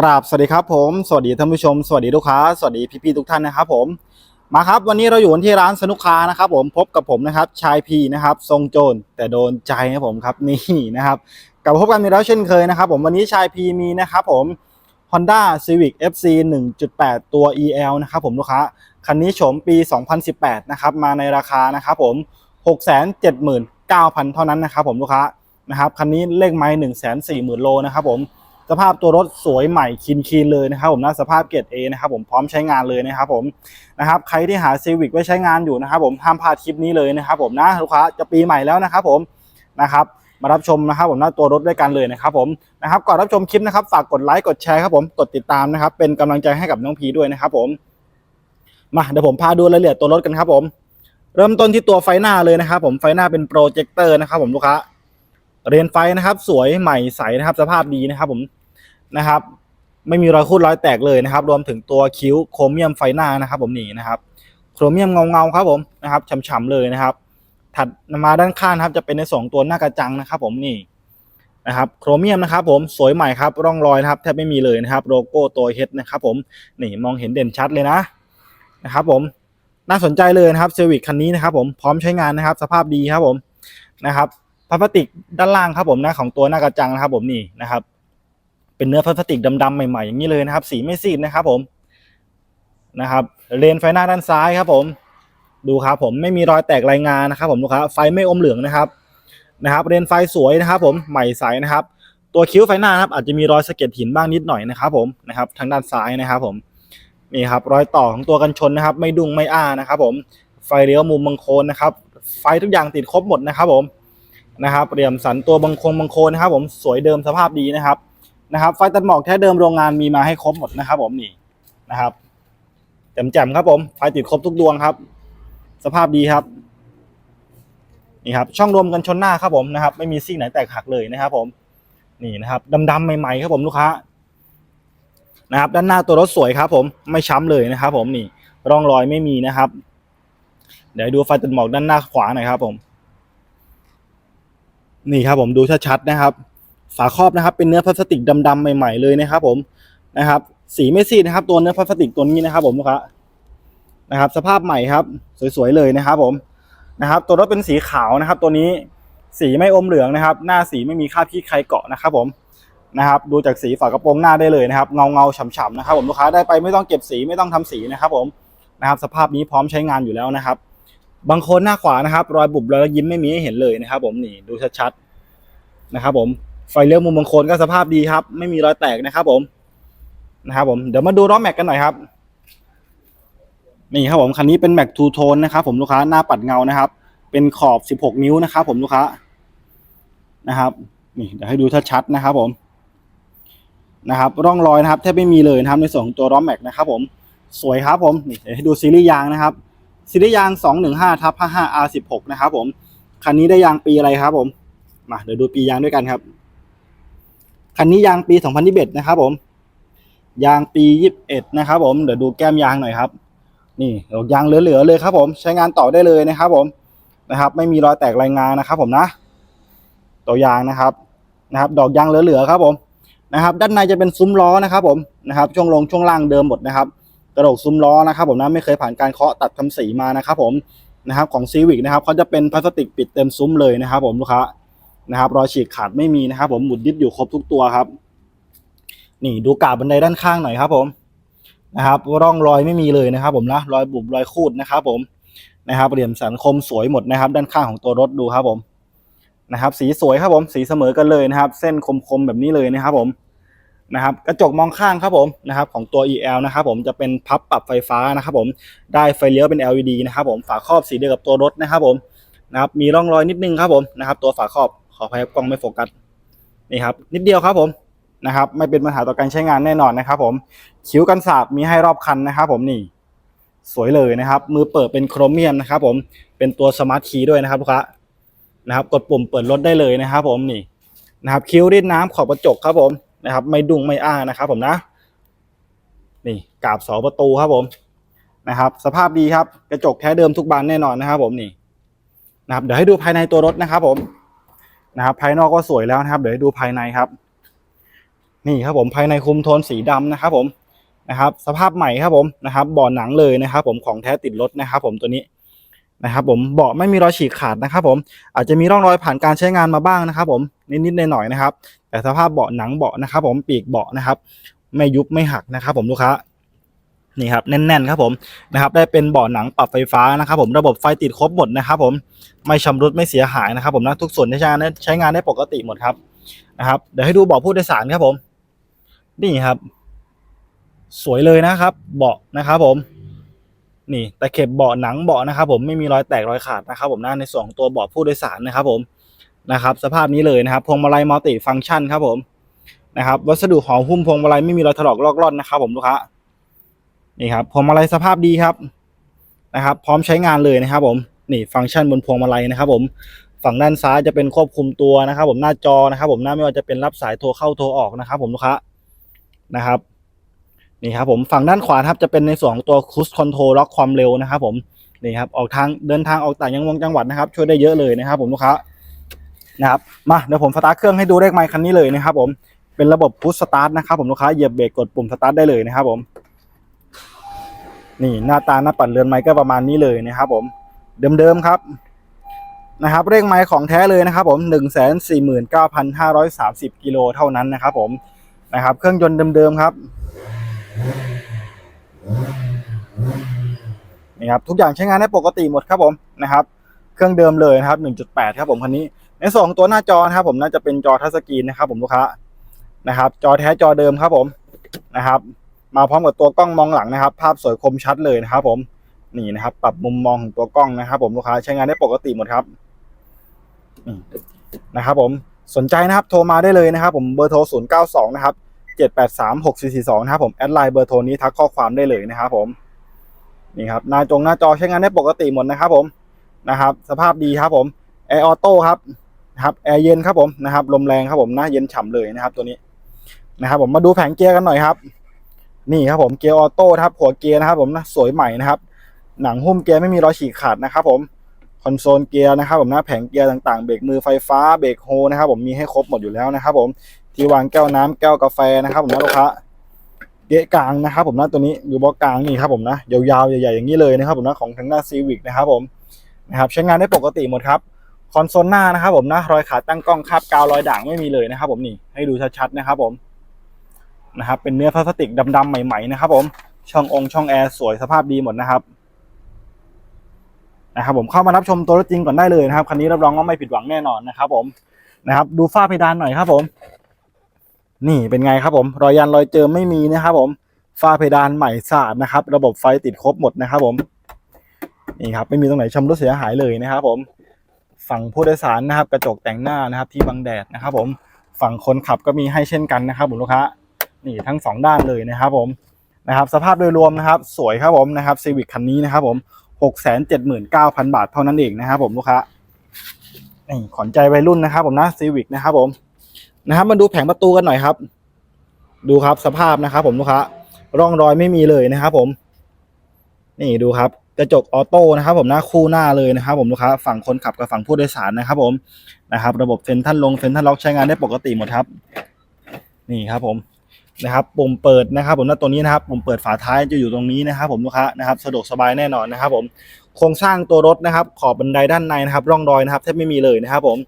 กราบสวัสดีครับผมสวัสดีท่านผู้ชมสวัสดีลูกค้าสวัสดีพี่ๆทุกท่านนะครับผมมาครับวันนี้เราอยู่ที่ร้านสนุกค้านะครับผมพบกับผมนะครับชายพีนะครับทรงโจรแต่โดนใจครับผมครับนี่นะครับกลับมาพบกันอีกแล้วเช่นเคยนะครับผมวันนี้ชายพีมีนะครับผม Honda Civic FC 1.8 ตัว EL นะครับผมลูกค้าคันนี้โฉมปี 2018 นะครับมาในราคานะครับผม 679,000 เท่านั้นนะครับผมลูกค้านะครับคันนี้เลขไม้140,000 โลนะครับผม สภาพตัวรถสวยใหม่คินคีนเลยนะครับผมนะสภาพเกรด A นะครับผมพร้อมใช้งานเลยนะครับผมนะครับใครที่หา Civic ไว้ใช้งานอยู่นะครับผมห้ามพลาดคลิปนี้เลยนะครับผมนะลูกค้าจะปีใหม่แล้วนะครับผมนะครับมารับชมนะครับผมหน้าตัวรถด้วยกันเลยนะครับผมนะครับก่อนรับชมคลิปนะครับฝากกดไลค์กดแชร์ครับผมกดติดตามนะครับเป็นกำลังใจให้กับน้องพีด้วยนะครับผมมาเดี๋ยวผมพาดูรายละเอียดตัวรถกันครับผม เริ่มต้นที่ตัวไฟหน้าเลยนะครับผมไฟหน้าเป็นโปรเจคเตอร์นะครับผมลูกค้าเรียนไฟนะครับ สวยใหม่ใสนะครับ สภาพดีนะครับผม นะครับ ไม่มีรอยคูดรอยแตกเลยนะครับ รวมถึงตัวคิ้วโครเมียมไฟหน้านะครับ ผมนี่นะครับ โครเมียมเงาเงาๆครับผมนะครับฉ่ำๆเลยนะครับ ถัดมาด้านข้างครับจะเป็นในสองตัวหน้ากระจังนะครับ ผมนี่นะครับโครเมียมนะครับผมสวยใหม่ครับร่องรอยนะครับแทบไม่มีเลยนะครับโลโก้ตัวเฮดนะครับผมนี่มองเห็นเด่นชัดเลยนะนะครับผมน่าสนใจเลยนะครับเซอร์วิสคันนี้นะครับผมพร้อมใช้งานนะครับสภาพดีครับผมนะครับพลาสติกด้านล่างครับผมนะของตัวหน้ากระจังนะครับผมนี่นะครับ เป็นเนื้อพลาสติกดำๆใหม่ๆอย่างนี้เลยนะครับ สีไม่ซีดนะครับผมนะครับเลนไฟหน้าด้านซ้ายครับผม ดูครับผมไม่มีรอยแตกรายงานนะครับ ผมลูกค้าไฟไม่อมเหลืองนะครับนะครับเลนไฟสวยนะครับ ผมใหม่ใสนะครับ ตัวคิ้วไฟหน้าครับอาจจะมีรอยสะเก็ดหินบ้างนิดหน่อยนะครับ ผมนะครับ ทางด้านซ้ายนะครับ ผมนี่ครับรอยต่อของตัวกันชนนะครับ ไม่ดุ้งไม่อ้านะครับ ผมไฟเลี้ยวมุมบังโคนนะครับ ไฟทุกอย่างติดครบหมดนะครับ ผมนะครับเหลี่ยมสันตัวบังคงบังโคนนะครับ ผมสวยเดิมสภาพดีนะครับ นะครับไฟตัดหมอกแท้เดิมโรงงานมีมาให้ครบหมดนะครับ ผมนี่นะครับแจ่มๆครับผมไฟติดครบทุกดวงครับ สภาพดีครับนี่ครับ ช่องรวมกันชนหน้าครับผมนะครับ ไม่มีซี่ไหนแตกหักเลยนะครับ ผมนี่นะครับดำๆใหม่ๆครับผมลูกค้านะครับ ด้านหน้าตัวรถสวยครับ ผมไม่ช้ำเลยนะครับ ผมนี่ร่องรอยไม่มีนะครับ เดี๋ยวดูไฟตัดหมอกด้านหน้าขวาหน่อยครับ ผม นี่ครับผมดูชัดๆนะครับ ฝาครอบนะครับ เป็นเนื้อพลาสติกดำๆใหม่ๆเลยนะครับ ผมนะครับ สีไม่ซีดนะครับ ตัวเนื้อพลาสติกตัวนี้นะครับ ผมลูกค้านะครับ สภาพใหม่ครับ สวยๆเลยนะครับ ผมนะครับ ตัวรถเป็นสีขาวนะครับ ตัวนี้สีไม่อมเหลืองนะครับ หน้าสีไม่มีคราบขี้ใครเกาะนะครับ ผมนะครับ ดูจากสีฝากระโปรงหน้าได้เลยนะครับ เงาเงาๆฉ่ำๆนะครับ ผมลูกค้าได้ไปไม่ต้องเก็บสีไม่ต้องทำสีนะครับ ผมนะครับ สภาพนี้พร้อมใช้งานอยู่แล้วนะครับ บางคนหน้าขวานะครับ รอยบุบรอยยิ้มไม่มีให้เห็นเลยนะครับ ผมนี่ดูชัดๆนะครับ ผม ไฟเลี้ยวมุมบางโคนก็สภาพดีครับ ไม่มีรอยแตกนะครับ ผมนะครับผมเดี๋ยวมาดูล้อแม็กกันหน่อยครับนี่ครับผมคันนี้เป็นแม็กทูโทนนะครับ ผมลูกค้าหน้าปัดเงานะครับ เป็นขอบ 16 นิ้วนะครับ ผมลูกค้านะครับ นี่เดี๋ยวให้ดูชัดๆนะครับ ผมนะครับ ร่องรอยนะครับแทบไม่มีเลยนะครับในส่วนของตัวล้อแม็กนะครับ ผมสวยครับผมนี่เดี๋ยวให้ดูซีรีส์ยางนะครับซีรีส์ยาง 215ทับ55 R16 นะครับ ผมคันนี้ได้ยางปีอะไรครับ ผมมาเดี๋ยวดูปียางด้วยกันครับ คันนี้ยางปี 2021 นะครับผม ยางปี 21 นะครับผม เดี๋ยวดูแก้มยางหน่อยครับ นี่ดอกยางเหลือๆเลยครับผม ใช้งานต่อได้เลยนะครับผม นะครับ ไม่มีรอยแตกรายงานนะครับ ผมนะ ตัวยางนะครับ นะครับ ดอกยางเหลือๆครับผม นะครับ ด้านในจะเป็นซุ้มล้อนะครับ ผม นะครับ ช่วงลงช่วงล่างเดิมหมดนะครับ กระโดกซุ้มล้อนะครับผมนะ ไม่เคยผ่านการเคาะตัดทำสีมานะครับ ผม นะครับ ของซีวิกนะครับเขาจะเป็นพลาสติกปิดเต็มซุ้มเลยนะครับ ผมลูกค้า นะครับรอยฉีกขาดไม่มีนะครับ ผมหมุดยึดอยู่ครบทุกตัวครับ นี่ดูกาบบันไดด้านข้างหน่อยครับ ผมนะครับ ร่องรอยไม่มีเลยนะครับ ผมนะรอยบุบรอยคูดนะครับ ผมนะครับเหลี่ยมสันคมสวยหมดนะครับ ด้านข้างของตัวรถดูครับ ผมนะครับ สีสวยครับผม สีเสมอกันเลยนะครับ เส้นคมๆแบบนี้เลยนะครับ ผมนะครับกระจกมองข้างครับผมนะครับของตัว EL นะครับผมจะเป็นพับปรับไฟฟ้านะครับผมได้ไฟเลี้ยวเป็น LED นะครับผมฝาครอบสีเดียวกับตัวรถนะครับผมนะครับมีร่องรอยนิดนึงครับผมนะครับตัวฝาครอบ ขออภัยกล้องไม่โฟกัสนี่ครับ นิดเดียวครับผมนะครับ ไม่เป็นปัญหาต่อการใช้งานแน่นอนนะครับ ผมคิ้วกันสาบมีให้รอบคันนะครับ ผมนี่ สวยเลยนะครับ มือเปิดเป็นโครเมียมนะครับ ผมเป็นตัวสมาร์ทคีย์ด้วยนะครับลูกค้านะครับ กดปุ่มเปิดรถได้เลยนะครับ ผมนี่นะครับ คิ้วรีดน้ำขอบกระจกครับผมนะครับ ไม่ดุงไม่อ้านะครับ ผมนะนี่กาบสาประตูครับผมนะครับ สภาพดีครับ กระจกแท้เดิมทุกบานแน่นอนนะครับ ผมนี่นะครับ เดี๋ยวให้ดูภายในตัวรถนะครับ ผม นะครับภายนอกก็สวยแล้วนะครับ เดี๋ยวดูภายในครับ นี่ครับผมภายในคุมโทนสีดำนะครับ ผมนะครับ สภาพใหม่ครับผมนะครับเบาะหนังเลยนะครับ ผมของแท้ติดรถนะครับ ผมตัวนี้นะครับผมเบาะไม่มีรอยฉีกขาดนะครับ ผมอาจจะมีร่องรอยผ่านการใช้งานมาบ้างนะครับ ผมนิดๆหน่อยๆนะครับ แต่สภาพเบาะหนังเบาะนะครับ ผมปีกเบาะนะครับ ไม่ยุบไม่หักนะครับ ผมลูกค้า นี่ครับแน่นๆครับผมนะครับได้เป็นเบาะหนังปรับไฟฟ้านะครับ ผมระบบไฟติดครบหมดนะครับ ผมไม่ชำรุดไม่เสียหายนะครับ ผมนะทุกส่วนใช้งานได้ใช้งานได้ปกติหมดครับนะครับ เดี๋ยวให้ดูเบาะผู้โดยสารครับผม นี่ครับ สวยเลยนะครับ เบาะนะครับ ผม นี่ตะเข็บเบาะหนังเบาะนะครับ ผมไม่มีรอยแตกรอยขาดนะครับ ผมนะในส่วนของตัวเบาะผู้โดยสารนะครับ ผมนะครับ สภาพนี้เลยนะครับพวงมาลัยมัลติฟังก์ชันครับผมนะครับ วัสดุห่อหุ้มพวงมาลัยไม่มีรอยถลอกลอกล่อนนะครับ ผมลูกค้า นี่ครับพวงมาลัยสภาพดีครับนะครับ พร้อมใช้งานเลยนะครับ ผมนี่ฟังก์ชันบนพวงมาลัยนะครับ ผมฝั่งด้านซ้ายจะเป็นควบคุมตัวนะครับ ผมหน้าจอนะครับ ผมหน้าไม่ว่าจะเป็นรับสายโทรเข้าโทรออกนะครับ ผมลูกค้านะครับนี่ครับผมฝั่งด้านขวาครับจะเป็นในส่วนของตัวคูสคอนโทรล็อกความเร็วนะครับ ผมนี่ครับออกทางเดินทางออกต่างยังวงจังหวัดนะครับ ช่วยได้เยอะเลยนะครับ ผมลูกค้านะครับมาเดี๋ยวผมสตาร์ทเครื่องให้ดูเลขไมค์คันนี้เลยนะครับ ผมเป็นระบบพุชสตาร์ทนะครับ ผมลูกค้าเหยียบเบรกกดปุ่มสตาร์ทได้เลยนะครับ ผม นี่หน้าตาหน้าปัดเรือนไม้ก็ประมาณนี้เลยนะครับผมเดิมๆครับนะครับเลขไม้ของแท้เลยนะครับผมหนึ่งแสนสี่หมื่นเก้าพันห้าร้อยสามสิบกิโลเท่านั้นนะครับผมนะครับเครื่องยนต์เดิมๆครับนี่ครับทุกอย่างใช้งานได้ปกติหมดครับผมนะครับเครื่องเดิมเลยนะครับ 1.8 ครับผมคันนี้ในส่วนของตัวหน้าจอนะครับผมน่าจะเป็นจอทัชสกรีนนะครับผมลูกค้านะครับ จอแท้จอเดิมครับผมนะครับ มาพร้อมกับตัวกล้องมองหลังนะครับ ภาพสวยคมชัดเลยนะครับ ผมนี่นะครับ ปรับมุมมองของตัวกล้องนะครับ ผมลูกค้าใช้งานได้ปกติหมดครับนะครับผมสนใจนะครับโทรมาได้เลยนะครับ ผมเบอร์โทร 092 นะครับ 783 6442 นะครับผมแอดไลน์เบอร์โทรนี้ทักข้อความได้เลยนะครับผมนี่ครับหน้าจงหน้าจอใช้งานได้ปกติหมดนะครับ ผมนะครับ สภาพดีครับ ผมแอร์ออโต้ครับนะครับแอร์เย็นครับผมนะครับลมแรงครับผมนะเย็นฉ่ำเลยนะครับ ตัวนี้นะครับ ผมมาดูแผงเกียร์กันหน่อยครับ นี่ครับผมเกียร์ออโต้ครับหัวเกียร์นะครับผมนะสวยใหม่นะครับ หนังหุ้มเกียร์ไม่มีรอยฉีกขาดนะครับผมคอนโซลเกียร์นะครับผมนะแผงเกียร์ต่างๆเบรกมือไฟฟ้าเบรกโฮนะครับผมมีให้ครบหมดอยู่แล้วนะครับผมที่วางแก้วน้ำแก้วกาแฟนะครับผมนะลูกค้าเกะกลางนะครับผมนะตัวนี้อยู่บล็อกกลางนี่ครับผมนะยาวๆใหญ่ๆอย่างนี้เลยนะครับผมนะของทางด้านซีวิกนะครับผมนะครับใช้งานได้ปกติหมดครับคอนโซลหน้านะครับผมนะรอยขาตั้งกล้องคาบกาวรอยด่างไม่มีเลยนะครับผมนี่ให้ดูชัดๆนะครับผม นะครับ เป็นเนื้อพลาสติกดำๆใหม่ๆนะครับ ผม ช่ององค์ช่องแอร์สวยสภาพดีหมดนะครับ นะครับ ผมเข้ามารับชมตัวรถจริงก่อนได้เลยนะครับคันนี้รับรองว่าไม่ผิดหวังแน่นอนนะครับ ผมนะครับ ดูฝ้าเพดานหน่อยครับ ผม นี่เป็นไงครับ ผมรอยยันรอยเจิมไม่มีนะครับ ผมฝ้าเพดานใหม่สะอาดนะครับ ระบบไฟติดครบหมดนะครับ ผมนี่ครับไม่มีตรงไหนชำรุดเสียหายเลยนะครับ ผมฝั่งผู้โดยสารนะครับ กระจกแต่งหน้านะครับ ที่บังแดดนะครับ ผมฝั่งคนขับก็มีให้เช่นกันนะครับผมลูกค้า นี่ทั้งสองด้านเลยนะครับผมนะครับสภาพโดยรวมนะครับสวยครับผมนะครับซีวิคคันนี้นะครับผมหกแสนเจ็ดหมื่นเก้าพันบาทเท่านั้นเองนะครับผมลูกค้านี่ขวัญใจวัยรุ่นนะครับผมนะซีวิคนะครับผมนะครับมาดูแผงประตูกันหน่อยครับ ดูครับสภาพนะครับผมลูกค้าร่องรอยไม่มีเลยนะครับผม นี่ดูครับกระจกออโต้นะครับผมหน้าคู่หน้าเลยนะครับผมลูกค้าฝั่งคนขับกับฝั่งผู้โดยสารนะครับผมนะครับ ระบบเฟนทันลงเฟนทันล็อกใช้งานได้ปกติหมดครับ นี่ครับผม นะครับปุ่มเปิดนะครับผมน้าตัวนี้นะครับปุ่มเปิดฝาท้ายจะอยู่ตรงนี้นะครับ ผมลูกค้านะครับสะดวกสบายแน่นอนนะครับ ผมโครงสร้างตัวรถนะครับ ขอบบันไดด้านในนะครับร่องรอยนะครับแทบไม่มีเลยนะครับ ผม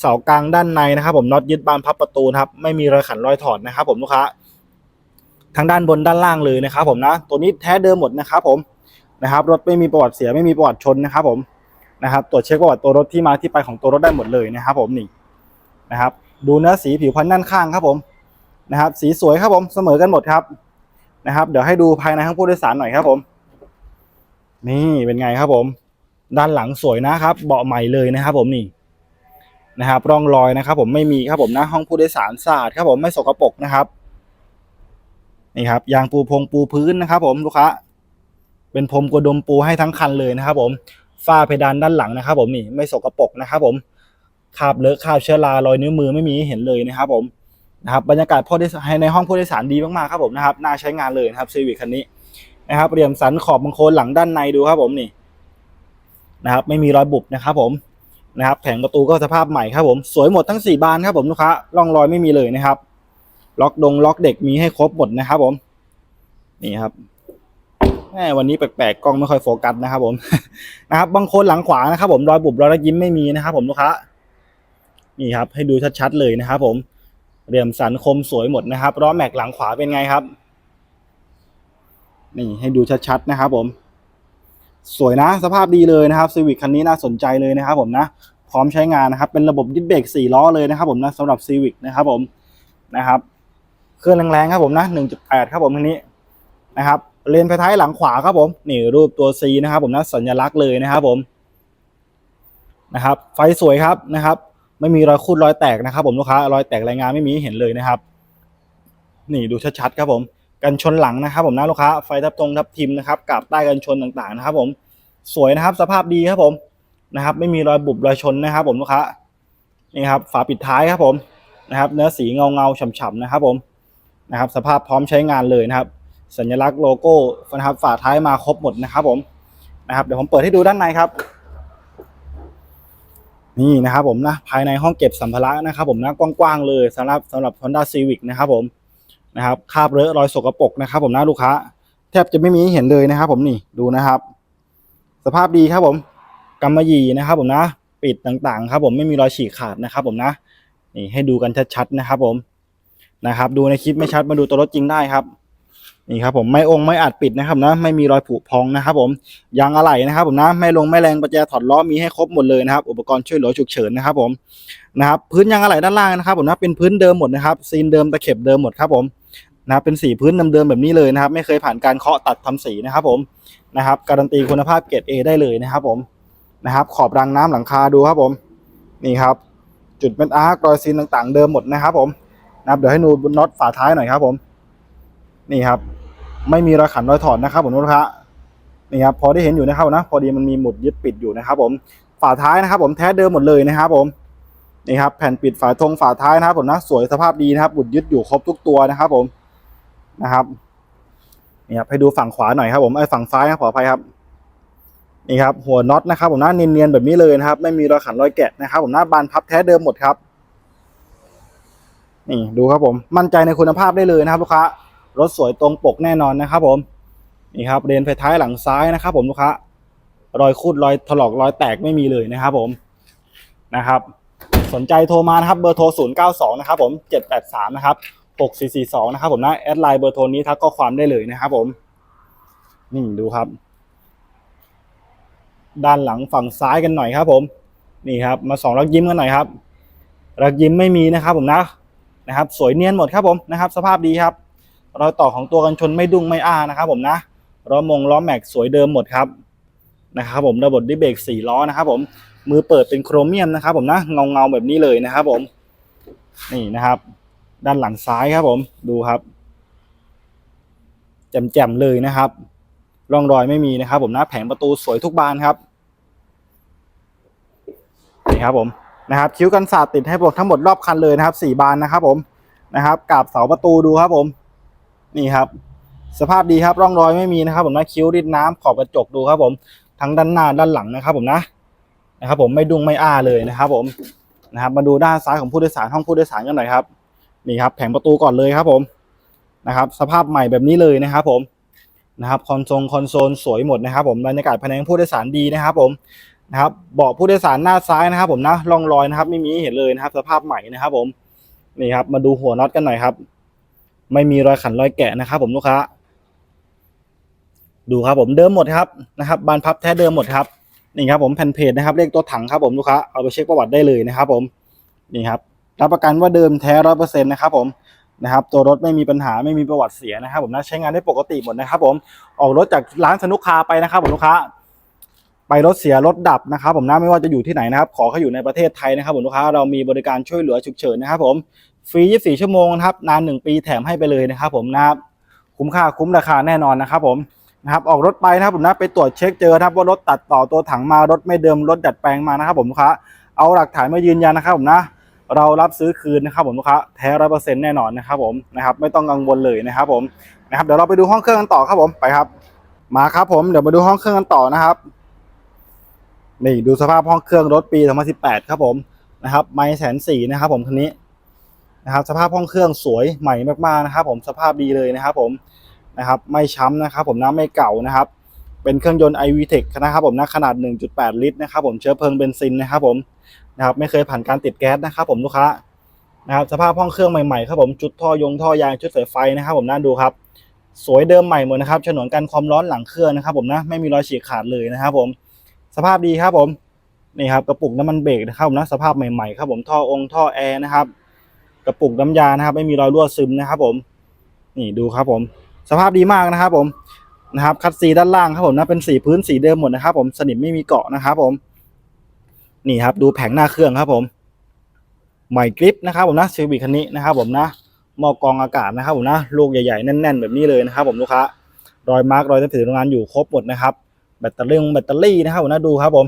เสากลางด้านในนะครับ ผมน็อตยึดบานพับประตูนะครับไม่มีรอยขันรอยถอดนะครับ ผมลูกค้าทางด้านบนด้านล่างเลยนะครับ ผมนะตัวนี้แท้เดิมหมดนะครับ ผมนะครับ รถไม่มีประวัติเสียไม่มีประวัติชนนะครับ ผมนะครับตรวจเช็คประวัติตัวรถที่มาที่ไปของตัวรถได้หมดเลยนะครับ ผมนี่นะครับ ดูเนื้อสีผิวพันธุ์ด้านข้างครับผม นะครับ สีสวยครับผมเสมอกันหมดครับนะครับ เดี๋ยวให้ดูภายในห้องผู้โดยสารหน่อยครับผม นี่เป็นไงครับผม ด้านหลังสวยนะครับ เบาะใหม่เลยนะครับผมนี่นะครับ ร่องรอยนะครับ ผมไม่มีครับผมนะห้องผู้โดยสารสะอาดครับผมไม่สกปรกนะครับนี่ครับยางปูพงปูพื้นนะครับ ผมลูกค้าเป็นพรมกระดมปูให้ทั้งคันเลยนะครับ ผมฝ้าเพดานด้านหลังนะครับ ผมนี่ไม่สกปรกนะครับ ผมคราบเลอะคราบเชื้อรารอยนิ้วมือไม่มีเห็นเลยนะครับ ผม นะครับบรรยากาศผู้โดยสารในห้องผู้โดยสารดีมากๆครับผมนะครับน่าใช้งานเลยนะครับซีวิคคันนี้นะครับเหลี่ยมสันขอบบางโคนหลังด้านในดูครับผมนี่นะครับ ไม่มีรอยบุบนะครับผมนะครับ แผงประตูก็สภาพใหม่ครับผมสวยหมดทั้ง 4 บานครับผมลูกค้าร่องรอยไม่มีเลยนะครับ ล็อกดงล็อกเด็กมีให้ครบหมดนะครับผม นี่ครับแหมวันนี้แปลกๆกล้องไม่ค่อยโฟกัสนะครับ ผมนะครับบางคนหลังขวานะครับ ผมรอยบุบรอยยิ้มไม่มีนะครับ ผมลูกค้านี่ครับ ให้ดูชัดๆเลยนะครับผม เหลี่ยมสันคมสวยหมดนะครับล้อแม็กหลังขวาเป็นไงครับ นี่ให้ดูชัดๆนะครับ ผม สวยนะสภาพดีเลยนะครับซีวิ c คันนี้น่าสนใจเลยนะครับ ผมนะพร้อมใช้งานนะครับ เป็นระบบดิสเบรกสี่ล้อเลยนะครับ ผมนะสำหรับซีวิ c นะครับ ผมนะครับเครื่องแรงๆครับผมนะ 1.8 ครับผมคันนี้นะครับเลนไฟท้ายหลังขวาครับผมนี่รูปตัว C นะครับ ผมนะสัญลักษณ์เลยนะครับ ผมนะครับ ไฟสวยครับนะครับ ไม่มีรอยคูดรอยแตกนะครับ ผมลูกค้ารอยแตกรายงานไม่มีเห็นเลยนะครับ นี่ดูชัดๆครับผมกันชนหลังนะครับ ผมนะลูกค้าไฟทับตรงทับทิมนะครับกับใต้กันชนต่างๆนะครับ ผมสวยนะครับ สภาพดีครับผมนะครับ ไม่มีรอยบุบรอยชนนะครับ ผมลูกค้านี่ครับฝาปิดท้ายครับผมนะครับ เนื้อสีเงาเงาฉ่ำๆนะครับ ผมนะครับ สภาพพร้อมใช้งานเลยนะครับ สัญลักษณ์โลโก้นะครับฝาท้ายมาครบหมดนะครับ ผมนะครับเดี๋ยวผมเปิดให้ดูด้านในครับ นี่นะครับผมนะภายในห้องเก็บสัมภาระนะครับผมนะกว้างๆเลยสำหรับสำหรับ Honda Civic นะครับผมนะครับคาบเลอะรอยสกปรกนะครับ ผมนะลูกค้า แทบจะไม่มีเห็นเลยนะครับ ผมนี่ดูนะครับ สภาพดีครับผมกำมะหยี่นะครับ ผมนะ ปิดต่างๆ ครับ ผมไม่มีรอยฉีกขาดนะครับ ผมนะนี่ให้ดูกันชัดๆนะครับ ผมนะครับ ดูในคลิปไม่ชัดมาดูตัวรถจริงได้ครับ นี่ครับผมไม่องค์ไม่อัดปิดนะครับนะไม่มีรอยผุพองนะครับผมยางอะไหล่นะครับผมนะไม่ลงไม่แรงประแจถอดล้อมีให้ครบหมดเลยนะครับอุปกรณ์ช่วยเหลือฉุกเฉินนะครับผมนะครับพื้นยางอะไหล่ด้านล่างนะครับผมนะเป็นพื้นเดิมหมดนะครับซีนเดิมตะเข็บเดิมหมดครับผมนะครับเป็นสีพื้นเดิมๆแบบนี้เลยนะครับ ไม่เคยผ่านการเคาะตัดทำสีนะครับผมนะครับการันตีคุณภาพเกรด A ได้เลยนะครับผมนะครับขอบรางน้ำหลังคาดูครับผมนี่ครับ จุดเป็นอาร์ครอยซีนต่างๆ เดิมหมดนะครับผมนะครับเดี๋ยวให้ดูบนน็อตฝาท้ายหน่อยครับผม นี่ครับ ไม่มีรอยขันรอยถอดนะครับผมลูกค้านี่ครับพอได้เห็นอยู่นะครับนะพอดีมันมีหมุดยึดปิดอยู่นะครับ ผมฝาท้ายนะครับ ผมแท้เดิมหมดเลยนะครับ ผมนี่ครับแผ่นปิดฝาทงฝาท้ายนะครับ ผมนะสวยสภาพดีนะครับหมุดยึดอยู่ครบทุกตัวนะครับ ผมนะครับนี่ครับให้ดูฝั่งขวาหน่อยครับ ผมไอ้ฝั่งซ้ายนะขออภัยครับนี่ครับหัวน็อตนะครับ ผมนะเนียนๆแบบนี้เลยนะครับ ไม่มีรอยขันรอยแกะนะครับ ผมหน้าบานพับแท้เดิมหมดครับ นี่ดูครับผมมั่นใจในคุณภาพได้เลยนะครับลูกค้า รถสวยตรงปกแน่นอนนะครับผมนี่ครับเรนไฟท้ายหลังซ้ายนะครับ ผมลูกค้ารอยคูดรอยถลอกรอยแตกไม่มีเลยนะครับ ผมนะครับ สนใจโทรมานะครับเบอร์โทร 0 9 2 นะครับผม 783 นะครับ 6442 นะครับผมนะแอดไลน์เบอร์โทรนี้ทักข้อความได้เลยนะครับผมนี่ดูครับ ด้านหลังฝั่งซ้ายกันหน่อยครับ ผม นี่ครับ มาสองรักยิ้มกันหน่อยครับ รักยิ้มไม่มีนะครับ ผมนะนะครับ สวยเนียนหมดครับผมนะครับ สภาพดีครับ รอยต่อของตัวกันชนไม่ดุ้งไม่อ้านะครับผมนะล้อมงล้อแม็กสวยเดิมหมดครับนะครับผมระบบดิเบรกสี่ล้อนะครับผมมือเปิดเป็นโครเมียมนะครับผมนะเงาเงาแบบนี้เลยนะครับผมนี่นะครับ ด้านหลังซ้ายครับผมดูครับแจ่มๆเลยนะครับร่องรอยไม่มีนะครับ ผมนะแผงประตูสวยทุกบานครับนี่ครับผมนะครับ คิ้วกันศาสตร์ติดให้หมดทั้งหมดรอบคันเลยนะครับสี่บานนะครับ ผมนะครับกาบเสาประตูดูครับผม นี่ครับ สภาพดีครับร่องรอยไม่มีนะครับ ผมนะคิ้วริดน้ำขอบกระจกดูครับ ผมทั้งด้านหน้าด้านหลังนะครับ ผมนะนะครับ ผมไม่ดุ้งไม่อ้าเลยนะครับ ผมนะครับ มาดูด้านซ้ายของผู้โดยสารห้องผู้โดยสารกันหน่อยครับนี่ครับ แผงประตูก่อนเลยครับ ผมนะครับ สภาพใหม่แบบนี้เลยนะครับ ผมนะครับคอนโซลคอนโซลสวยหมดนะครับ ผมบรรยากาศภายในห้องผู้โดยสารดีนะครับ ผมนะครับเบาะผู้โดยสารหน้าซ้ายนะครับ ผมนะร่องรอยนะครับ ไม่มีเห็นเลยนะครับ สภาพใหม่นะครับ ผมนี่ครับ มาดูหัวน็อตกันหน่อยครับ ไม่มีรอยขันรอยแกะนะครับ ผมลูกค้า ดูครับผมเดิมหมดครับนะครับ บานพับแท้เดิมหมดครับนี่ครับผมแผ่นเพจนะครับเลขตัวถังครับผมลูกค้าเอาไปเช็คประวัติได้เลยนะครับ ผมนี่ครับรับประกันว่าเดิมแท้ร้อยเปอร์เซ็นต์นะครับ ผมนะครับ ตัวรถไม่มีปัญหาไม่มีประวัติเสียนะครับ ผมนะใช้งานได้ปกติหมดนะครับ ผมออกรถจากร้านสนุกคาไปนะครับ ผมลูกค้า ไปรถเสียรถดับนะครับ ผมนะไม่ว่าจะอยู่ที่ไหนนะครับ ขอเขาอยู่ในประเทศไทยนะครับ ผมลูกค้าเรามีบริการช่วยเหลือฉุกเฉินนะครับ ผม ฟรี 24 ชั่วโมงนะครับ นาน 1 ปีแถมให้ไปเลยนะครับผมนะครับ คุ้มค่าคุ้มราคาแน่นอนนะครับผมนะครับ ออกรถไปนะครับผมนะ ไปตรวจเช็คเจอนะครับว่ารถตัดต่อตัวถังมารถไม่เดิมรถดัดแปลงมานะครับผมลูกค้าเอาหลักฐานมายืนยันนะครับผมนะ เรารับซื้อคืนนะครับผมลูกค้าแท้ร้อยเปอร์เซ็นต์แน่นอนนะครับผมนะครับไม่ต้องกังวลเลยนะครับผมนะครับเดี๋ยวเราไปดูห้องเครื่องกันต่อครับผมไปครับ มาครับผมเดี๋ยวมาดูห้องเครื่องกันต่อนะครับนี่ดูสภาพห้องเครื่องรถปี 2018 ครับผมนะครับ ไม่แสนสี่นะครับผมคันนี้ นะครับสภาพห้องเครื่องสวยใหม่มากๆนะครับ ผมสภาพดีเลยนะครับผมนะครับไม่ช้ำนะครับ ผมน้ำไม่เก่านะครับ เป็นเครื่องยนต์ iVTEC นะครับ ผมนะขนาด 1.8 ลิตรนะครับ ผมเชื้อเพลิงเบนซินนะครับ ผมนะครับไม่เคยผ่านการติดแก๊สนะครับ ผมลูกค้านะครับสภาพห้องเครื่องใหม่ๆครับผมจุดท่อยงท่อยางชุดสายไฟนะครับ ผมน่าดูครับ สวยเดิมใหม่หมดนะครับฉนวนกันความร้อนหลังเครื่องนะครับ ผมนะไม่มีรอยฉีกขาดเลยนะครับ ผมสภาพดีครับผมนี่ครับกระปุกน้ำมันเบรกนะครับผมนะสภาพใหม่ๆครับผมท่อองท่อแอร์นะครับ กระปุกน้ำยานะครับ ไม่มีรอยรั่วซึมนะครับ ผม นี่ดูครับ ผม สภาพดีมากนะครับ ผมนะครับคัดซีด้านล่างครับผมนะเป็นสีพื้นสีเดิมหมดนะครับ ผมสนิมไม่มีเกาะนะครับ ผม นี่ครับ ดูแผงหน้าเครื่องครับ ผมใหม่กริปนะครับ ผมนะซีวิคันนี้นะครับ ผมนะหม้อกรองอากาศนะครับ ผมนะลูกใหญ่ๆแน่น ๆ แบบนี้เลยนะครับ ผมลูกค้ารอยมาร์กรอยตั้งแต่โรงงานอยู่ครบหมดนะครับ แบตเตอรี่แบตเตอรี่นะครับ ผมนะดูครับ ผม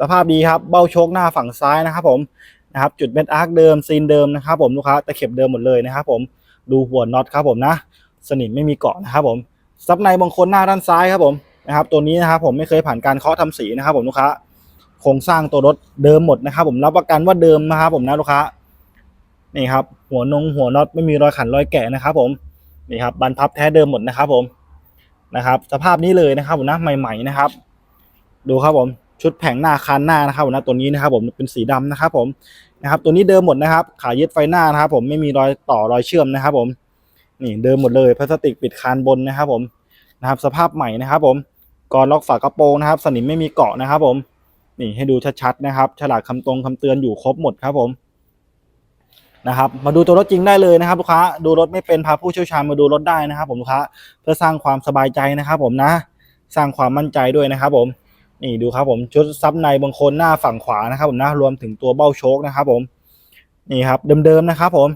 สภาพดีครับ เบ้าโชคหน้าฝั่งซ้ายนะครับ ผม นะครับจุดเม็ดอาร์คเดิมซีนเดิมนะครับผมลูกค้าตะเข็บเดิมหมดเลยนะครับผมดูหัวน็อตครับผมนะ สนิมไม่มีเกาะนะครับผมซับในบางคนหน้าด้านซ้ายครับผมนะครับตัวนี้นะครับผมไม่เคยผ่านการเคาะทำสีนะครับผมลูกค้าโครงสร้างตัวรถเดิมหมดนะครับผมรับประกันว่าเดิมนะครับผมนะลูกค้านี่ครับหัวนงหัวน็อตไม่มีรอยขันรอยแกะนะครับผมนี่ครับบันพับแท้เดิมหมดนะครับผมนะครับ สภาพนี้เลยนะครับผมนะใหม่ ๆนะครับ ดูครับผม ชุดแผงหน้าคันหน้านะครับผมนะตัวนี้นะครับผมเป็นสีดำนะครับผมนะครับตัวนี้เดิมหมดนะครับขายึดไฟหน้านะครับ ผมไม่มีรอยต่อรอยเชื่อมนะครับ ผมนี่เดิมหมดเลยพลาสติกปิดคานบนนะครับ ผมนะครับ สภาพใหม่นะครับ ผมก่อนล็อกฝากระโปรงนะครับ สนิมไม่มีเกาะนะครับ ผมนี่ให้ดูชัดๆนะครับ ฉลากคำตรงคำเตือนอยู่ครบหมดครับผมนะครับมาดูตัวรถจริงได้เลยนะครับลูกค้าดูรถไม่เป็นพาผู้เชี่ยวชาญมาดูรถได้นะครับ ผมลูกค้าเพื่อสร้างความสบายใจนะครับ ผมนะ สร้างความมั่นใจด้วยนะครับผม นี่ดูครับผมชุดซับในบางคนหน้าฝั่งขวานะครับ ผมนะรวมถึงตัวเบ้าโชคนะครับ ผมนี่ครับเดิมๆนะครับ ผม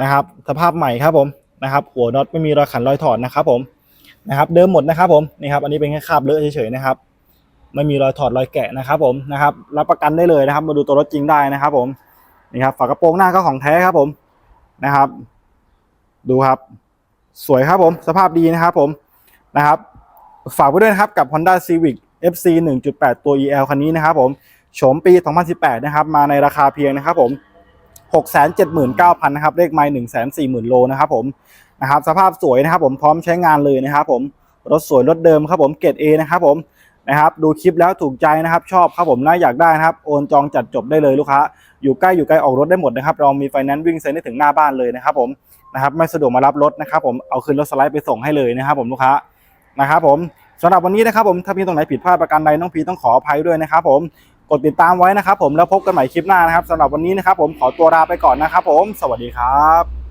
นะครับ สภาพใหม่ครับผมนะครับ หัวน็อตไม่มีรอยขันรอยถอดนะครับ ผมนะครับ เดิมหมดนะครับ ผมนี่ครับ อันนี้เป็นแค่คราบเลอะเฉยๆนะครับ ไม่มีรอยถอดรอยแกะนะครับ ผมนะครับรับประกันได้เลยนะครับ มาดูตัวรถจริงได้นะครับ ผมนี่ครับฝากระโปรงหน้าก็ของแท้ครับ ผมนะครับ ดูครับ สวยครับผม สภาพดีนะครับ ผมนะครับ ฝากไว้ด้วยนะครับกับ Honda Civic FC 1.8 ตัว EL คันนี้นะครับผมโฉมปี 2018 นะครับ มาในราคาเพียงนะครับผม 679,000นะครับเลขไมล์140,000 โลนะครับผมนะครับสภาพสวยนะครับผมพร้อมใช้งานเลยนะครับผมรถสวยรถเดิมครับผมเกรด A นะครับผมนะครับดูคลิปแล้วถูกใจนะครับชอบครับผมน่าอยากได้นะครับโอนจองจัดจบได้เลยลูกค้า อยู่ใกล้อยู่ไกลออกรถได้หมดนะครับเรามีไฟแนนซ์วิ่งเซ็นได้ถึงหน้าบ้านเลยนะครับผมนะครับไม่สะดวกมารับรถนะครับผมเอาขึ้นรถสไลด์ไปส่งให้เลยนะครับผมลูกค้านะครับผม สำหรับวันนี้นะครับผมถ้ามีตรงไหนผิดพลาดประการใดน้องพีต้องขออภัยด้วยนะครับผมกดติดตามไว้นะครับผมแล้วพบกันใหม่คลิปหน้านะครับสำหรับวันนี้นะครับผมขอตัวลาไปก่อนนะครับผม สวัสดีครับ